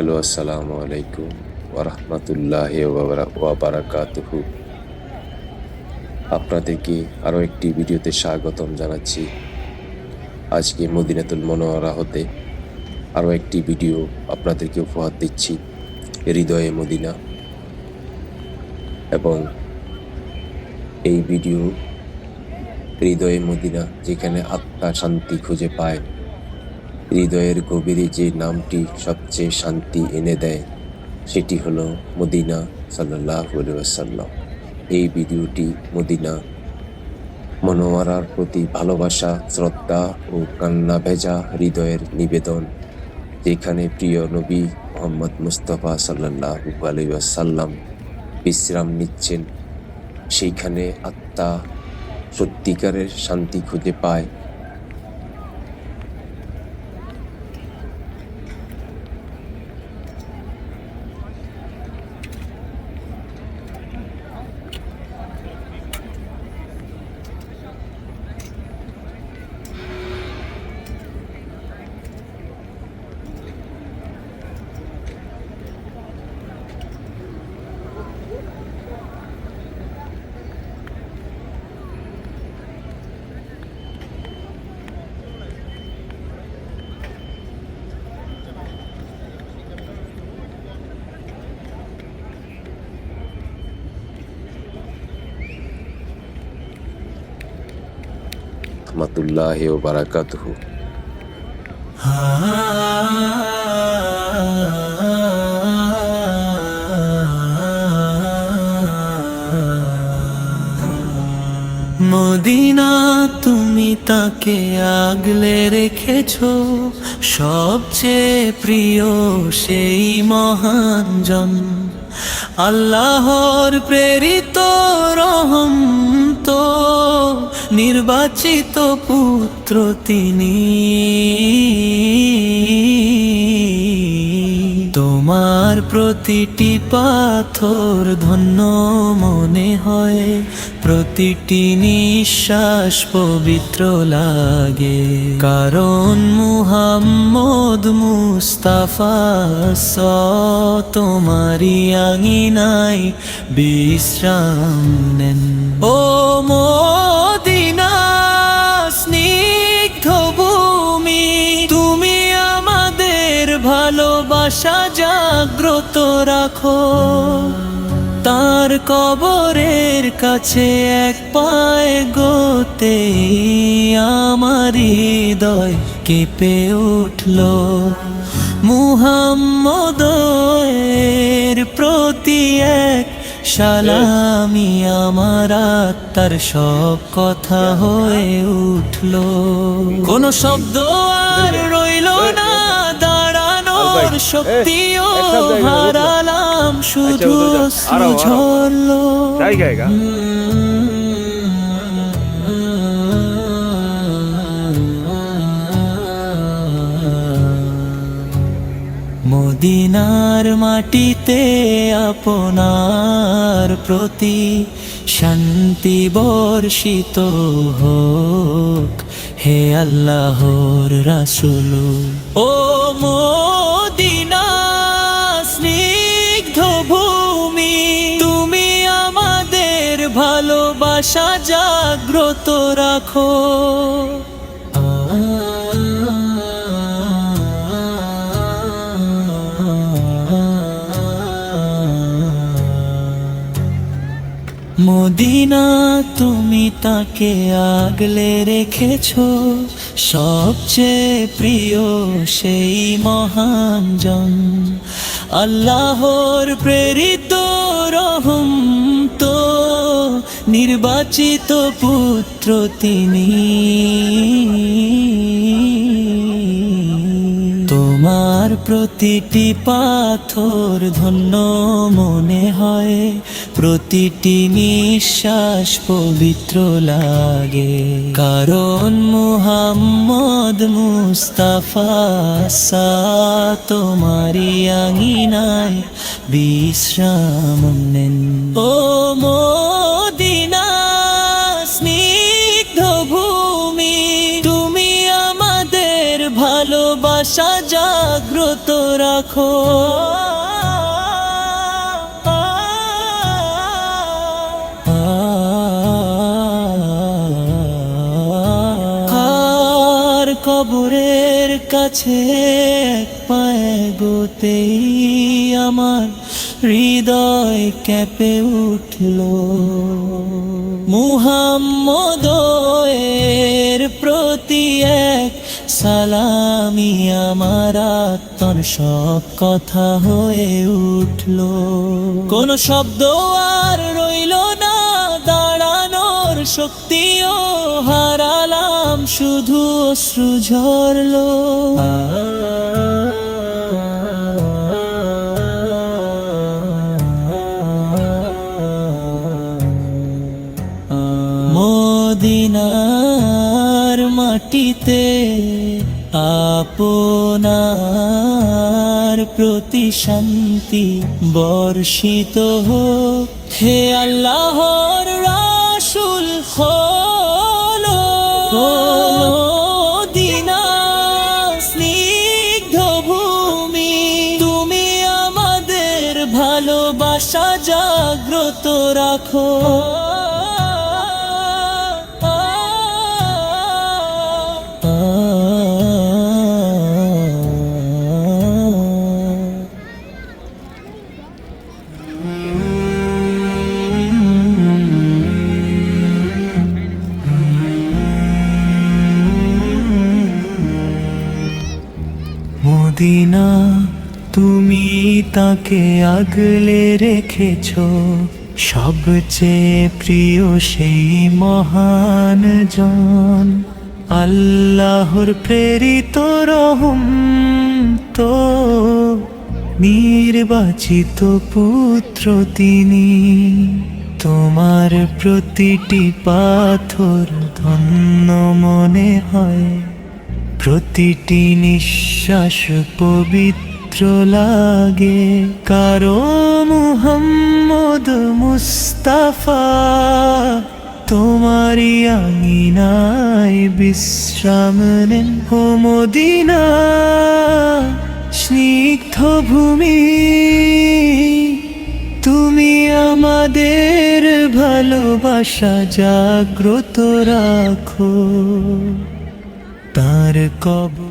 Hello আসসালামু আলাইকুম ওরহমতুল্লাহ ওয়াবারাকাতুহু আপনাদেরকে আরও একটি ভিডিওতে স্বাগতম জানাচ্ছি। আজকে মদিনাতুল মনোয়ারা হতে আরও একটি ভিডিও আপনাদেরকে উপহার দিচ্ছি হৃদয়ে মদিনা। এবং এই ভিডিও হৃদয়ে মদিনা যেখানে আত্মা শান্তি খুঁজে পায়। হৃদয়ের গভীরে যে নামটি সবচেয়ে শান্তি এনে দেয়, সেটি হলো মদিনা সাল্লাহ সাল্লাম এই ভিডিওটি মদিনা মনোয়ারার প্রতি ভালোবাসা, শ্রদ্ধা ও কান্না ভেজা হৃদয়ের নিবেদন, যেখানে প্রিয় নবী মোহাম্মদ মুস্তফা সাল্লাহ সাল্লাম বিশ্রাম নিচ্ছেন, সেইখানে আত্মা সত্যিকারের শান্তি খুঁজে পায়। রহমতুল্লাহ ও বারাকাতুহু। মদিনা তুমি তাকে আগলে রেখেছ। সবচেয়ে প্রিয় সেই মহান জন। আল্লাহর প্রেরিত রহম তো নির্বাচিত পুত্র তিনি। তোমার প্রতিটি পাথর ধন্য মনে হয় প্রতিটি নিঃশ্বাস পবিত্র লাগে। কারণ মুহাম্মদ মুস্তাফা স তোমারি আঙিনাই বিশ্রাম নেন। ও মদিনা ভূমি, তুমি আমাদের ভালোবাসা জাগ্রত রাখো। তার কবরের কাছে এক পায়ে গোতে আমার হৃদয় কেঁপে উঠল। মুহাম্মদের প্রতি এক সালামি আমার আত্মার সব কথা হয়ে উঠল। কোন শব্দ আর রইল না। শক্তিও হারালাম শুধু অশ্রু ঝরলো মদিনার মাটিতে আপনার প্রতি শান্তি বর্ষিত হোক। হে আল্লাহর রাসুল, ও মদিনা স্নিগ্ধ ভূমি, তুমি আমাদের ভালোবাসা জাগ্রত রাখো। মদিনা, তুমি তাকে আগলে রেখেছ। সবচেয়ে প্রিয় সেই মহান জন। আল্লাহর প্রেরিত রহম তো, নির্বাচিত পুত্র তিনি। প্রতিটি পাথর ধন্য মনে হয়, প্রতিটি নিঃশ্বাস পবিত্র লাগে। কারণ মুহাম্মদ মুস্তাফা সা তোমারি আঙিনায় বিশ্রাম নেন। ও রাখ। আর কবরের কাছে পায়ে গোতেই আমার হৃদয় ক্যাপে উঠল। মুহাম্মদের প্রতি এক সালামি আমার আত্মর সব কথা হয়ে উঠল। কোন শব্দ আর রইল না, দাঁড়ানোর শক্তিও হারালাম, শুধু অশ্রু ঝরলো। মদিনার মাটিতে আপনার প্রতি শান্তি বর্ষিত হোক। হে আল্লাহর রাসুল হলো তুমি আমাদের ভালোবাসা জাগ্রত রাখো। তুমি তাকে আগলে রেখেছ। সবচেয়ে প্রিয় সেই মহান জন। আল্লাহর প্রেরিত রহম তো নির্বাচিত পুত্র তিনি। তোমার প্রতিটি পাথর ধন্য মনে হয়। প্রতিটি নিঃশ্বাস পবিত্র লাগে কারও মুহাম্মদ মুস্তাফা, তোমারই আঙিনায় বিশ্রাম নেন ও মদিনা, স্নিগ্ধ ভূমি। তুমি আমাদের ভালোবাসা জাগ্রত রাখো, তার কবর